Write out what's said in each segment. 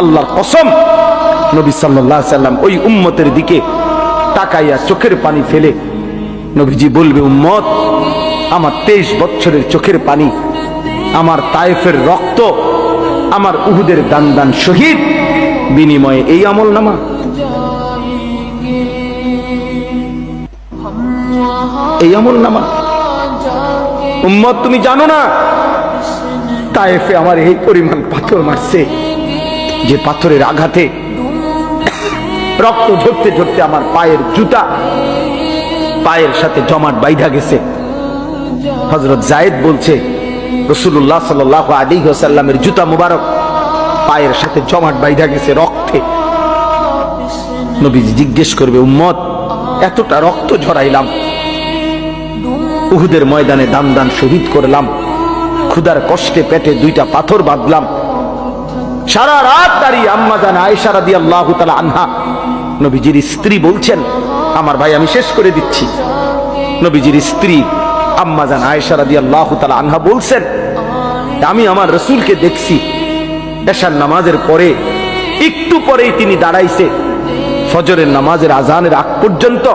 আল্লাহর কসম, নবী আলাইহি সাল্লাম ওই উম্মতের দিকে তাকাইয়া চোখের পানি ফেলে, নবীজি বলবে, উম্মত, আমার তেইশ বছরের চোখের পানি, আমার তায়েফের রক্ত, আমার উহুদের দান দান শহীদ, বিনিময়ে এই আমল নামা। এই আমল নামা। উম্মত, তুমি জানো না, তায়েফে আমার এই পরিমাণ পাথর মারছে। যে পাথরের আঘাতে রক্ত ঝরতে ঝরতে আমার পায়ের জুতা পায়ের সাথে জমাট বাইধা গেছে। হজরত জায়েদ বলছে রসুল্লাহ সাল আলী সাল্লামের জুতা মুবারক পায়ের সাথে জমাট বাইধা গেছে রক্তে। নবীজি জিজ্ঞেস করবে, উম্মত, এতটা রক্ত ঝরাইলাম, উহুদের ময়দানে দান দান শহীদ করলাম ক্ষুদার কষ্টে পেটে দুইটা পাথর বাঁধলাম সারা রাত দাঁড়িয়ে আম্মা জান আয়েশা রাদি আল্লাহ আনহা। নবীজির স্ত্রী বলছেন, আমার ভাই, আমি শেষ করে দিচ্ছি। নবীজির স্ত্রী আম্মা জান আয়েশা রাদি আল্লাহ আনহা বলছেন, আমি আমার রসুলকে দেখছি। এশার নামাজের পরে, একটু পরেই তিনি দাঁড়াইছে। ফজরের নামাজের আজানের আগ পর্যন্ত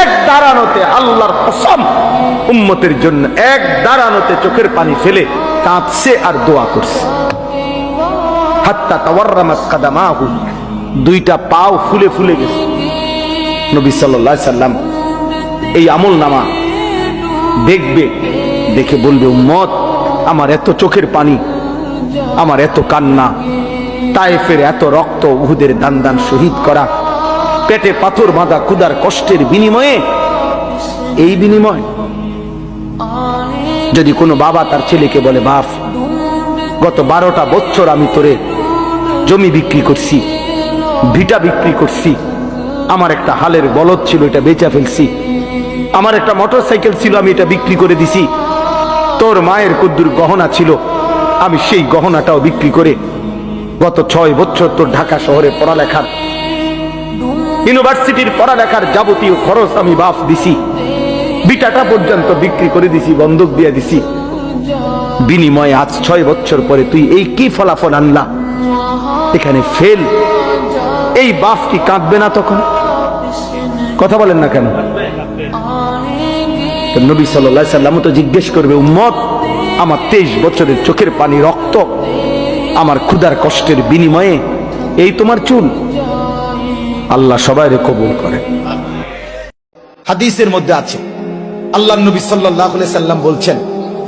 এক দাঁড়ানোতে আল্লাহর কসম, উম্মতের জন্য এক দাঁড়ানোতে চোখের পানি ফেলে কাঁদছে আর দোয়া করছে। হাত্তা কাদামাহু। দুইটা পাও ফুলে ফুলে গেছে। নবী সাল্লাম এই আমল নামা দেখবে, দেখে বলবে, উম্মত, আমার এত চোখের পানি, আমার এত কান্না, তায়েফের এত রক্ত উহুদের দান দান শহীদ করা, পেটে পাথর বাঁধা ক্ষুদার কষ্টের বিনিময়ে, এই বিনিময়। যদি কোনো বাবা তার ছেলেকে বলে, বাপ গত বারোটা বছর আমি তোরে জমি বিক্রি করছি, ভিটা বিক্রি করছি। আমার একটা হালের বলদ ছিল, এটা বেচা ফেলছি। আমার একটা মোটর সাইকেল ছিল, আমি এটা বিক্রি করে দিছি। তোর মায়ের কুদ্দুর গহনা ছিল, আমি সেই গহনাটাও বিক্রি করে গত ছয় বছর তোর ঢাকা শহরে পড়ালেখার, ইউনিভার্সিটির পড়ালেখার যাবতীয় খরচ আমি বাফ দিছি। বিটাটা পর্যন্ত বিক্রি করে দিছি, বন্ধক দিয়ে দিছি। বিনিময়ে আজ ছয় বছর পরে তুই এই কি ফলাফল আনলা? এখানে ফেল এই বাপ কি কাঁদবে না তখন? কথা বলেন না কেন? নবী সাল্লাম তো জিজ্ঞেস করবে, উম্মত, আমার তেইশ বছরের চোখের পানি রক্ত, আমার ক্ষুধার কষ্টের বিনিময়ে এই তোমার চুল? আল্লাহ সবাই কবুল করে হাদিসের মধ্যে আছে। আল্লাহ নবী সাল্লাহ সাল্লাম বলছেন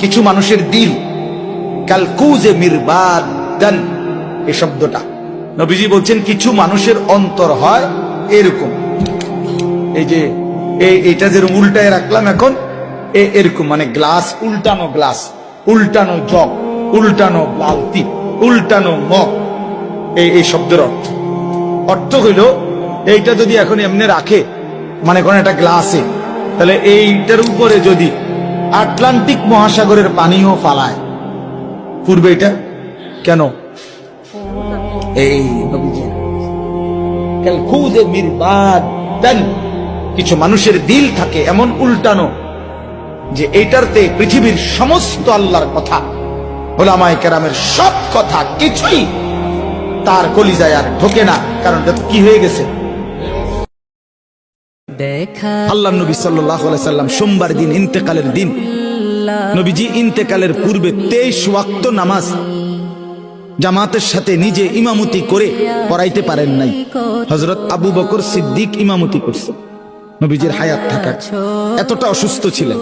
কিছু মানুষের দিল। কালকুজে মিরবাদান এ শব্দটা। নবীজি বলছেন, কিছু মানুষের অন্তর হয় এরকম। এই যে এই এটা যেরকম উল্টায় রাখলাম এখন, এ, এরকম মানে গ্লাস, উল্টানো গ্লাস, উল্টানো জগ, উল্টানো বালতি, উল্টানো মগ এই শব্দের অর্থ। অর্থ হইল, এইটা যদি এখন এমনি রাখে মানে কোন একটা গ্লাসে, তাহলে এইটার উপরে যদি আটলান্টিক মহাসাগরের পানিও ফালায়। পূর্বে এটা? কেন? এই কিছু মানুষের দিল থাকে এমন উল্টানো যে এটারতে পৃথিবীর সমস্ত আল্লাহর কথা, ওলামায়ে কেরামের সব কথা কিছুই তার কলিজায় আর ঢোকে না কারণ এটা কি হয়ে গেছে? সোমবার দিন, ইন্তেকালের দিন। নবীজি ইন্তেকালের পূর্বে তেইশ ওয়াক্ত নামাজ জামাতের সাথে নিজে ইমামতি করে পড়াইতে পারেন নাই। হজরত আবু বকর সিদ্দিক ইমামতি করছে। নবীজির হায়াত থাকা এতটা অসুস্থ ছিলেন,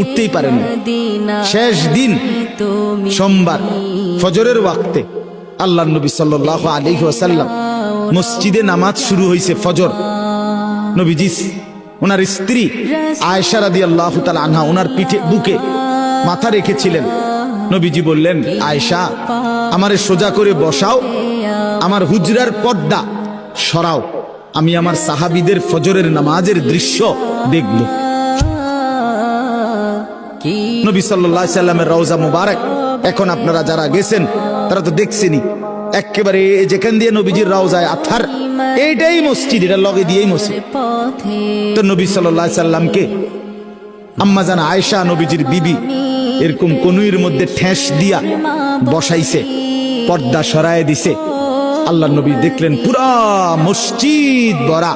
উঠতেই পারেন শেষ দিন সোমবার, ফজরের ওয়াক্তে আল্লাহ নবী সাল্লাহ আলী ওয়াসাল্লাম মসজিদে নামাজ শুরু হয়েছে ফজর। নবীজি, ওনার স্ত্রী আয়েশা রাদি আল্লাহ আনহা ওনার পিঠে বুকে মাথা রেখেছিলেন। নবীজি বললেন, আয়েশা, আমারে সোজা করে বসাও, আমার হুজরার পর্দা সরাও, আমি আমার সাহাবিদের ফজরের নামাজের দৃশ্য দেখব। নবী সাল্লাহ সাল্লামের রওজা মুবারক, এখন আপনারা যারা গেছেন, তারা তো দেখছেনই। একেবারে যেখান দিয়ে নবীজির রওজায় আথার এইটাই মসজিদ, এটা লগে দিয়েই মসজিদ। তো নবী সাল্লাহ সাল্লামকে আম্মা জানা আয়েশা নবীজির বিবি এরকম কনুইয়ের মধ্যে ঠেস দিয়া বসাইছে, পর্দা সরায় দিছে। আল্লাহ নবী দেখলেন পুরা মসজিদ বরা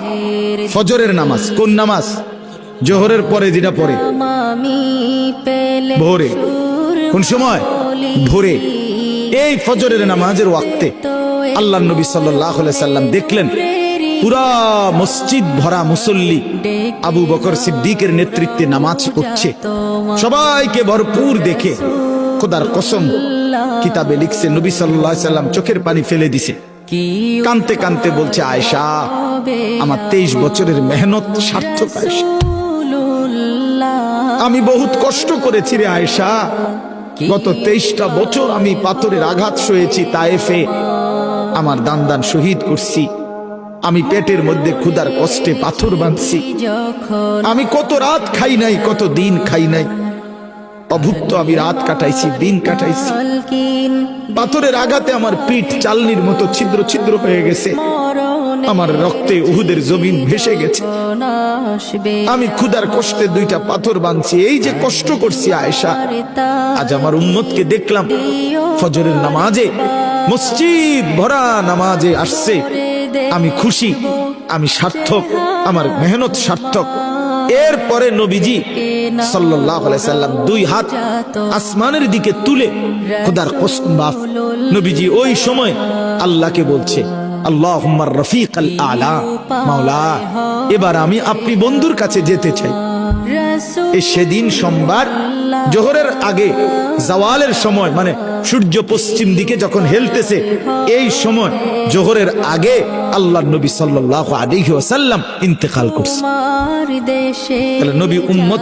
ফজরের নামাজ, কোন নামাজ? জোহরের পরে, যেটা পরে? ভোরে। কোন সময়? ভোরে। এই ফজরের নামাজের ওয়াক্তে আল্লাহ নবী সাল্লাম দেখলেন, পুরা মসজিদ ভরা মুসল্লি আবু বকর সিদ্দিকের নেতৃত্বে নামাজ পড়ছে। সবাইকে ভরপুর দেখে খোদার কসম কিতাবে লিখছে, নবী সাল্লাম চোখের পানি ফেলে দিছে। কানতে কানতে বলছে আয়সা আমার তেইশ বছরের মেহনত সার্থক আয়সা আমি বহুত কষ্ট করেছি রে আয়সা গত তেইশটা বছর আমি পাথরের আঘাত সয়েছি, তায়েফে আমার দান দান শহীদ করছি। আমি পেটের মধ্যে ক্ষুধার কষ্টে পাথর বাঁধছি। আমি কত রাত খাই নাই, কত দিন খাই নাই। অভুক্ত আমি রাত কাটাইছি, দিন কাটাইছি। পাথরের আঘাতে আমার পিঠ চালনির মতো ছিদ্র ছিদ্র হয়ে গেছে। আমার রক্তে উহুদের জমিন ভেসে গেছে। আমি ক্ষুধার কষ্টে দুইটা পাথর বাঁধছি। এই যে কষ্ট করছি আয়েশা, আজ আমার উম্মতকে দেখলাম। ফজরের নামাজে মসজিদ ভরা নামাজে আসছে। আমি খুশি, আমি সার্থক, আমার মেহনত সার্থক। এরপরে নবীজি সাল্লাম দুই হাত আসমানের দিকে তুলে খোদার বাপ নবীজি ওই সময় আল্লাহকে বলছে, আল্লাহুম্মার রফিক আল আলা মাওলা, এবার আমি আপনি বন্ধুর কাছে যেতে চাই। সেদিন সোমবার জোহরের আগে জওয়ালের সময় মানে সূর্য পশ্চিম দিকে যখন হেলতেছে এই সময় জোহরের আগে আল্লাহ নবী সাল্লাহ আলিহাসাল্লাম ওয়াসাল্লাম ইন্তেকাল করছে। নবী উম্মত